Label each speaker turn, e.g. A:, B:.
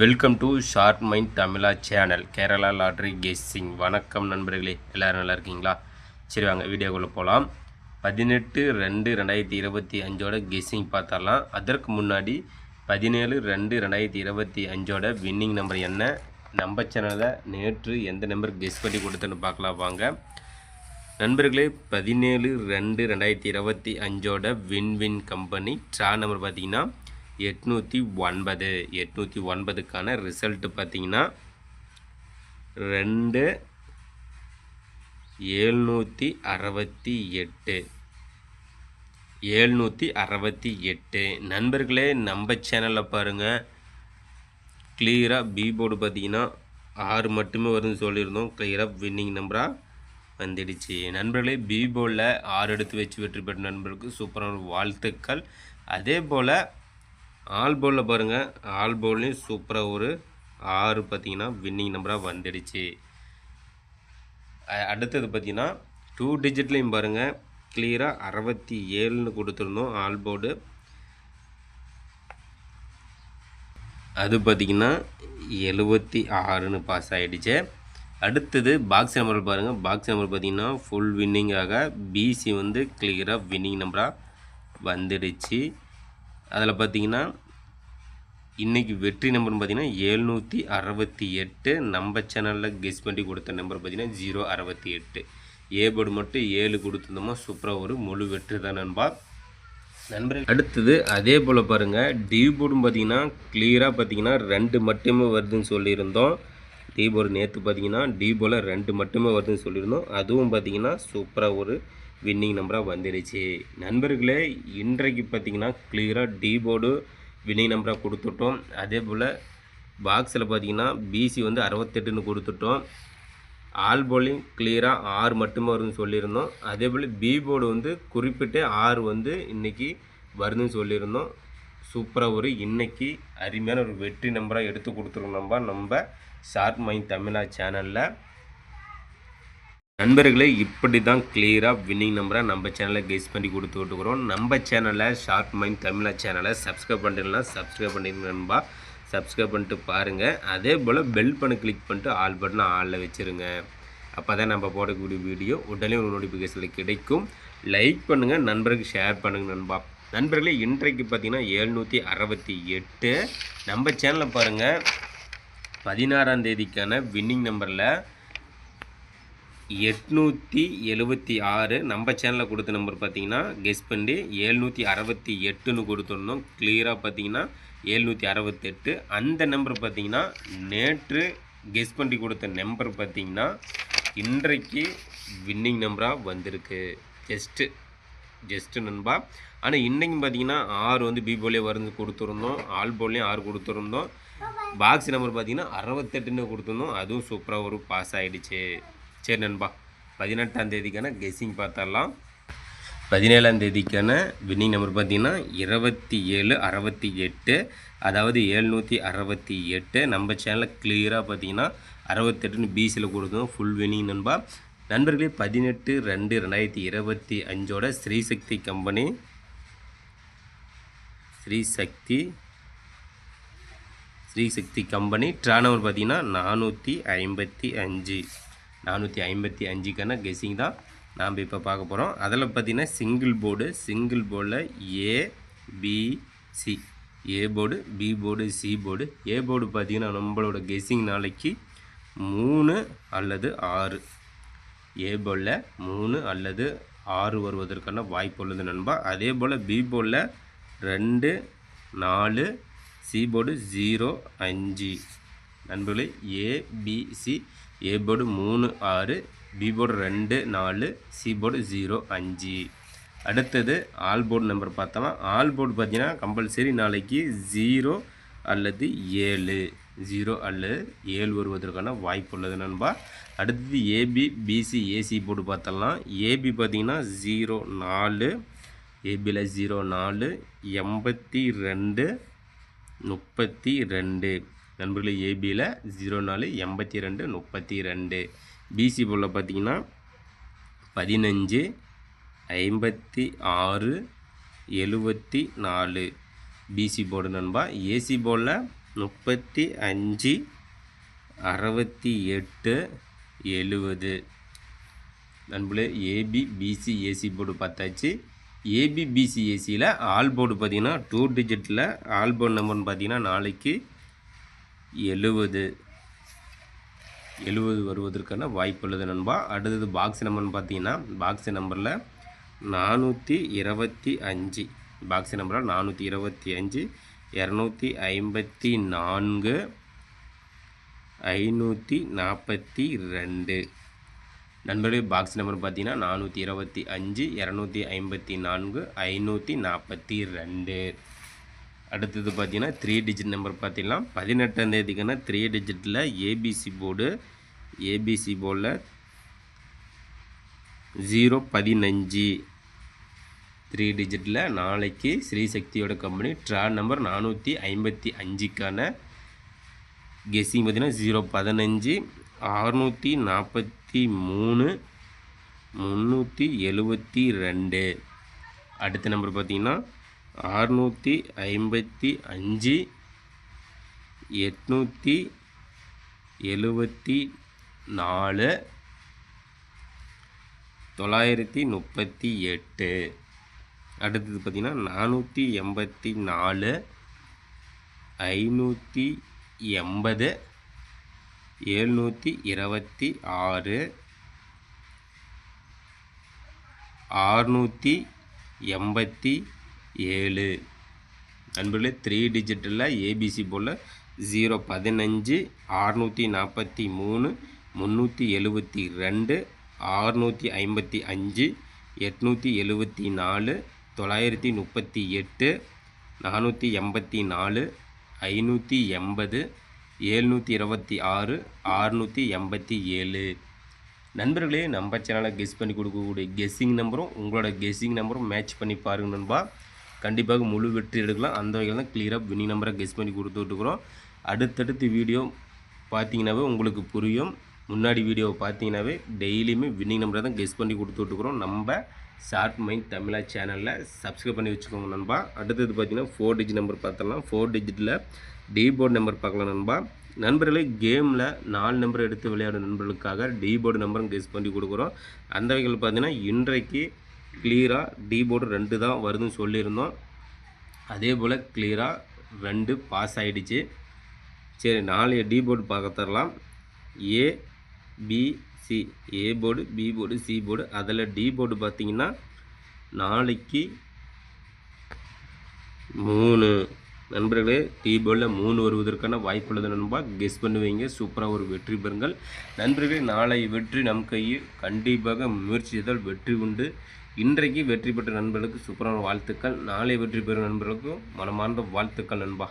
A: Welcome to short mind Tamizha channel Kerala lottery guessing வணக்கம் நண்பர்களே எல்லோரும் நல்லா இருக்கீங்களா? சரி வாங்க வீடியோக்குள்ளே போகலாம் பதினெட்டு ரெண்டு ரெண்டாயிரத்தி இருபத்தி அஞ்சோட கெஸ்ஸிங் பார்த்தரலாம் அதற்கு முன்னாடி பதினேழு ரெண்டு ரெண்டாயிரத்தி இருபத்தி அஞ்சோட வின்னிங் நம்பர் என்ன? நம்ம சேனலில் நேற்று எந்த நம்பர் கெஸ் பண்ணி கொடுத்துன்னு பார்க்கலாம் வாங்க. நண்பர்களே பதினேழு ரெண்டு ரெண்டாயிரத்தி இருபத்தி அஞ்சோட win win company draw number பார்த்தீங்கன்னா எட்நூற்றி ஒன்பது. எட்நூற்றி ஒன்பதுக்கான ரிசல்ட்டு பார்த்தீங்கன்னா ரெண்டு ஏழ்நூற்றி அறுபத்தி எட்டு. ஏழ்நூற்றி அறுபத்தி எட்டு. நண்பர்களே நம்ம சேனலில் பாருங்கள் கிளியராக பி போர்டு பார்த்தீங்கன்னா ஆறு மட்டுமே வருதுன்னு சொல்லியிருந்தோம். கிளியராக வின்னிங் நம்பராக வந்துடுச்சு. நண்பர்களே பி போர்டில் ஆறு எடுத்து வச்சு வெற்றி பெற்ற நண்பருக்கு சூப்பரான வாழ்த்துக்கள். அதே போல் ஆல் போலில் பாருங்கள் ஆல் போல்லையும் சூப்பராக ஒரு ஆறு பார்த்தீங்கன்னா வின்னிங் நம்பராக வந்துடுச்சு. அடுத்தது பார்த்தீங்கன்னா டூ டிஜிட்லேயும் பாருங்கள் கிளியராக அறுபத்தி ஏழுன்னு கொடுத்துருந்தோம் ஆல் போர்டு அது பார்த்திங்கன்னா எழுபத்தி ஆறுன்னு பாஸ் ஆகிடுச்சு அடுத்தது பாக்ஸ் நம்பர் பாருங்கள் பாக்ஸ் நம்பர் பார்த்திங்கன்னா ஃபுல் வின்னிங்காக பிசி வந்து கிளியராக வின்னிங் நம்பராக வந்துடுச்சு. அதில் பார்த்தீங்கன்னா இன்றைக்கி வெற்றி நம்பர்னு பார்த்தீங்கன்னா ஏழ்நூற்றி அறுபத்தி எட்டு நம்ம சேனலில் கெஸ் பண்ணி கொடுத்த நம்பர் பார்த்தீங்கன்னா ஜீரோ அறுபத்தி எட்டு. ஏபோர்டு மட்டும் ஏழு கொடுத்துருந்தோமா சூப்பராக ஒரு முழு வெற்றி தான் நண்பா. நண்பர்கள் அடுத்தது அதே போல் பாருங்கள் டி போர்டும் பார்த்தீங்கன்னா கிளியராக பார்த்தீங்கன்னா ரெண்டு மட்டுமே வருதுன்னு சொல்லியிருந்தோம். டி போர்டு நேற்று பார்த்தீங்கன்னா டி ரெண்டு மட்டுமே வருதுன்னு சொல்லியிருந்தோம். அதுவும் பார்த்தீங்கன்னா சூப்பராக ஒரு வின்னிங் நம்பராக வந்துடுச்சு நண்பர்களே இன்றைக்கு பார்த்தீங்கன்னா கிளியராக டி போர்டு வின்னிங் நம்பராக கொடுத்துட்டோம். அதே போல் பாக்ஸில் பார்த்தீங்கன்னா பிசி வந்து அறுபத்தெட்டுன்னு கொடுத்துட்டோம். ஆல் போலிங் கிளியராக ஆறு மட்டுமே வருதுன்னு சொல்லியிருந்தோம். அதே போல் பி போர்டு வந்து குறிப்பிட்டு ஆறு வந்து இன்றைக்கி வருதுன்னு சொல்லியிருந்தோம். சூப்பராக ஒரு இன்றைக்கி அருமையான ஒரு வெற்றி நம்பராக எடுத்து கொடுத்துருக்கோம் நம்ம நம்ம ஷார்ட் மைண்ட் தமிழா சேனலில் நண்பர்களே இப்படி தான் கிளியராக வின்னிங் நம்பரை நம்ம சேனலை கெஸ் பண்ணி கொடுத்து விட்டுக்கிறோம். நம்ம சேனலில் ஷார்ட் மைண்ட் தமிழா சேனலை சப்ஸ்கிரைப் பண்ணிடலாம். சப்ஸ்கிரைப் பண்ணிடுங்க நண்பா. சப்ஸ்கிரைப் பண்ணிட்டு பாருங்கள் அதே போல் பெல் பண்ண கிளிக் பண்ணிட்டு ஆல் பட்டனை ஆளில் வச்சுருங்க. அப்போ தான் நம்ம போடக்கூடிய வீடியோ உடனே ஒரு நோட்டிஃபிகேஷனில் கிடைக்கும். லைக் பண்ணுங்கள் நண்பருக்கு ஷேர் பண்ணுங்கள் நண்பா. நண்பர்களே இன்றைக்கு பார்த்தீங்கன்னா எழுநூற்றி அறுபத்தி எட்டு. நம்ம சேனலை பாருங்கள் பதினாறாம் தேதிக்கான வின்னிங் நம்பரில் எட்நூற்றி எழுபத்தி ஆறு நம்ம சேனலில் கொடுத்த நம்பர் பார்த்தீங்கன்னா கெஸ் பண்ணி ஏழ்நூற்றி அறுபத்தி எட்டுன்னு கொடுத்துருந்தோம் கிளியராக பார்த்தீங்கன்னா ஏழ்நூற்றி அறுபத்தெட்டு. அந்த நம்பர் பார்த்தீங்கன்னா நேற்று கெஸ் பண்ணி கொடுத்த நம்பர் பார்த்தீங்கன்னா இன்றைக்கு வின்னிங் நம்பராக வந்திருக்கு. ஜஸ்ட்டு ஜஸ்ட்டு நண்பா. ஆனால் இன்றைக்கி பார்த்தீங்கன்னா ஆறு வந்து பி போலே வருந்து கொடுத்துருந்தோம். ஆல் போல்லையும் ஆறு கொடுத்துருந்தோம். பாக்ஸ் நம்பர் பார்த்தீங்கன்னா அறுபத்தெட்டுன்னு கொடுத்துருந்தோம். அதுவும் சூப்பராக ஒரு பாஸ் ஆகிடுச்சு சரி நண்பா பதினெட்டாம் தேதிக்கான கெஸ்ஸிங் பார்த்தரலாம் பதினேழாம் தேதிக்கான வின்னிங் நம்பர் பார்த்தீங்கன்னா இருபத்தி ஏழு அறுபத்தி எட்டு அதாவது ஏழ்நூற்றி அறுபத்தி எட்டு நம்ம சேனலில் கிளியராக பார்த்தீங்கன்னா அறுபத்தெட்டுன்னு பிசியில் கொடுத்தோம் ஃபுல் வின்னிங் நண்பா. நண்பர்களே பதினெட்டு ரெண்டு ரெண்டாயிரத்தி இருபத்தி அஞ்சோட ஸ்ரீசக்தி கம்பெனி ஸ்ரீசக்தி ஸ்ரீசக்தி கம்பெனி ட்ரானவர் பார்த்தீங்கன்னா நானூற்றி ஐம்பத்தி அஞ்சு. நானூற்றி ஐம்பத்தி அஞ்சுக்கான கெஸிங் தான் நாம் இப்போ பார்க்க போகிறோம் அதில் பார்த்தீங்கன்னா சிங்கிள் போர்டு சிங்கிள் போர்டில் A B C A board B board C board A board பார்த்தீங்கன்னா நம்மளோட கெஸிங் நாளைக்கு மூணு அல்லது ஆறு. ஏ போர்டில் மூணு அல்லது ஆறு வருவதற்கான வாய்ப்பு உள்ளது நண்பா. அதே போல் பி போர்டில் ரெண்டு நாலு சி போர்டு ஜீரோ அஞ்சு. நண்பர்களே ஏபிசி ஏ போர்டு மூணு ஆறு பி போர்டு ரெண்டு நாலு சி போர்டு ஜீரோ அஞ்சு. அடுத்தது ஆல் போர்டு நம்பர் பார்த்தோம்னா ஆல் போர்டு பார்த்தீங்கன்னா கம்பல்சரி நாளைக்கு ஜீரோ அல்லது ஏழு. ஜீரோ அல்லது ஏழு வருவதற்கான வாய்ப்பு உள்ளது நண்பா. அடுத்தது ஏபி பிசி ஏசி போர்டு பார்த்தலாம். ஏபி பார்த்தீங்கன்னா ஜீரோ நாலு ஏபியில் ஜீரோ நாலு எண்பத்தி ரெண்டு முப்பத்தி ரெண்டு. நண்பர்களே ஏபியில் ஜீரோ நாலு எண்பத்தி ரெண்டு முப்பத்தி ரெண்டு. பிசி போல் பார்த்தீங்கன்னா பதினஞ்சு ஐம்பத்தி ஆறு எழுபத்தி நாலு. பிசி போர்டு நண்பா ஏசி போர்டில் முப்பத்தி அஞ்சு அறுபத்தி எட்டு எழுபது நண்பர்களே ஏபி பிசி ஏசி போர்டு பார்த்தாச்சு. ஏபிபிசி ஏசியில் ஆல் போர்டு பார்த்தீங்கன்னா டூ டிஜிட்டில் ஆல் போர்டு நம்பர்னு பார்த்தீங்கன்னா நாளைக்கு எழுபது எழுபது வருவதற்கான வாய்ப்பு உள்ளது நண்பா. அடுத்தது பாக்ஸ் நம்பர்னு பார்த்தீங்கன்னா பாக்ஸ் நம்பரில் நானூற்றி இருபத்தி அஞ்சு. பாக்ஸ் நம்பரில் நானூற்றி இருபத்தி அஞ்சு இரநூத்தி ஐம்பத்தி நான்கு ஐநூற்றி நாற்பத்தி ரெண்டு. நண்பர்களே பாக்ஸ் நம்பர் பார்த்தீங்கன்னா நானூற்றி இருபத்தி அஞ்சு இரநூத்தி ஐம்பத்தி நான்கு ஐநூற்றி நாற்பத்தி ரெண்டு. அடுத்தது பார்த்தீங்கன்னா த்ரீ டிஜிட் நம்பர் பார்த்தீங்கன்னா பதினெட்டாம் தேதிக்கான த்ரீ டிஜிட்டில் ஏபிசி போர்டு ஏபிசி போர்டில் ஜீரோ பதினஞ்சு. த்ரீ டிஜிட்டில் நாளைக்கு ஸ்ரீசக்தியோட கம்பெனி ட்ரா நம்பர் நானூற்றி ஐம்பத்தி அஞ்சுக்கான கெஸ்ஸிங் பார்த்தீங்கன்னா ஜீரோ பதினஞ்சு அறுநூற்றி நாற்பத்தி மூணு முந்நூற்றி எழுபத்தி ரெண்டு. அடுத்த நம்பர் பார்த்தீங்கன்னா அறுநூற்றி ஐம்பத்தி அஞ்சு எட்நூற்றி எழுபத்தி நாலு தொள்ளாயிரத்தி முப்பத்தி எட்டு. அடுத்தது பார்த்திங்கன்னா நானூற்றி எண்பத்தி நாலு ஐநூற்றி எண்பது எழுநூற்றி இருபத்தி ஆறு ஆறுநூற்றி எண்பத்தி ஏழு. நண்பர்களே த்ரீ டிஜிட்டில் ஏபிசி போல் ஜீரோ பதினஞ்சு அறுநூற்றி நாற்பத்தி மூணு முந்நூற்றி எழுபத்தி ரெண்டு ஆறுநூற்றி ஐம்பத்தி அஞ்சு எட்நூற்றி எழுபத்தி நாலு தொள்ளாயிரத்தி முப்பத்தி எட்டு நானூற்றி எண்பத்தி நாலு ஐநூற்றி எண்பது ஏழ்நூற்றி இருபத்தி ஆறு ஆறுநூற்றி எண்பத்தி ஏழு. நண்பர்களே நம்ம சேனலை கெஸ் பண்ணி கொடுக்கக்கூடிய கெஸ்ஸிங் நம்பரும் உங்களோட கெஸ்ஸிங் நம்பரும் மேட்ச் பண்ணி பாருங்க நண்பா. கண்டிப்பாக முழு வெற்றி எடுக்கலாம். அந்த வகையில் தான் கிளியராக வின்னிங் நம்பரை கெஸ் பண்ணி கொடுத்துட்ருக்குறோம் அடுத்தடுத்து வீடியோ பார்த்தீங்கன்னாவே உங்களுக்கு புரியும். முன்னாடி வீடியோவை பார்த்தீங்கன்னாவே டெய்லியுமே வின்னிங் நம்பரை தான் கெஸ் பண்ணி கொடுத்துட்ருக்குறோம் நம்ம ஷார்ட் மைண்ட் தமிழா சேனலில் சப்ஸ்கிரைப் பண்ணி வச்சுக்கோங்க நண்பா. அடுத்தது பார்த்தீங்கன்னா ஃபோர் டிஜிட் நம்பர் பார்த்தலாம் ஃபோர் டிஜிட்டில் டிபோர்டு நம்பர் பார்க்கலாம் நண்பா. நண்பர்களே கேமில் நாலு நம்பர் எடுத்து விளையாடும் நண்பர்களுக்காக டீபோர்டு நம்பரும் கெஸ் பண்ணி கொடுக்குறோம். அந்த வகையில் பார்த்தீங்கன்னா இன்றைக்கு கிளியராக டி போர்டு ரெண்டு தான் வருதுன்னு சொல்லியிருந்தோம். அதே போல் கிளியராக ரெண்டு பாஸ் ஆகிடுச்சு சரி நாளைய டி போர்டு பார்க்க தரலாம். A B C A board B board C board அதில் டி போர்டு பார்த்திங்கன்னா நாளைக்கு மூணு. நண்பர்களே டி போர்டில் மூணு வருவதற்கான வாய்ப்புள்ளது நண்பா. கெஸ் பண்ணுவீங்க. சூப்பராக ஒரு வெற்றி பெறுங்கள். நண்பர்களே நாளை வெற்றி நம் கையில். கண்டிப்பாக முயற்சி செய்தால் வெற்றி உண்டு. இன்றைக்கு வெற்றி பெற்ற நண்பர்களுக்கு சூப்பரான வாழ்த்துக்கள். நாளை வெற்றி பெறும் நண்பர்களுக்கும் மனமார்ந்த வாழ்த்துக்கள் நண்பா.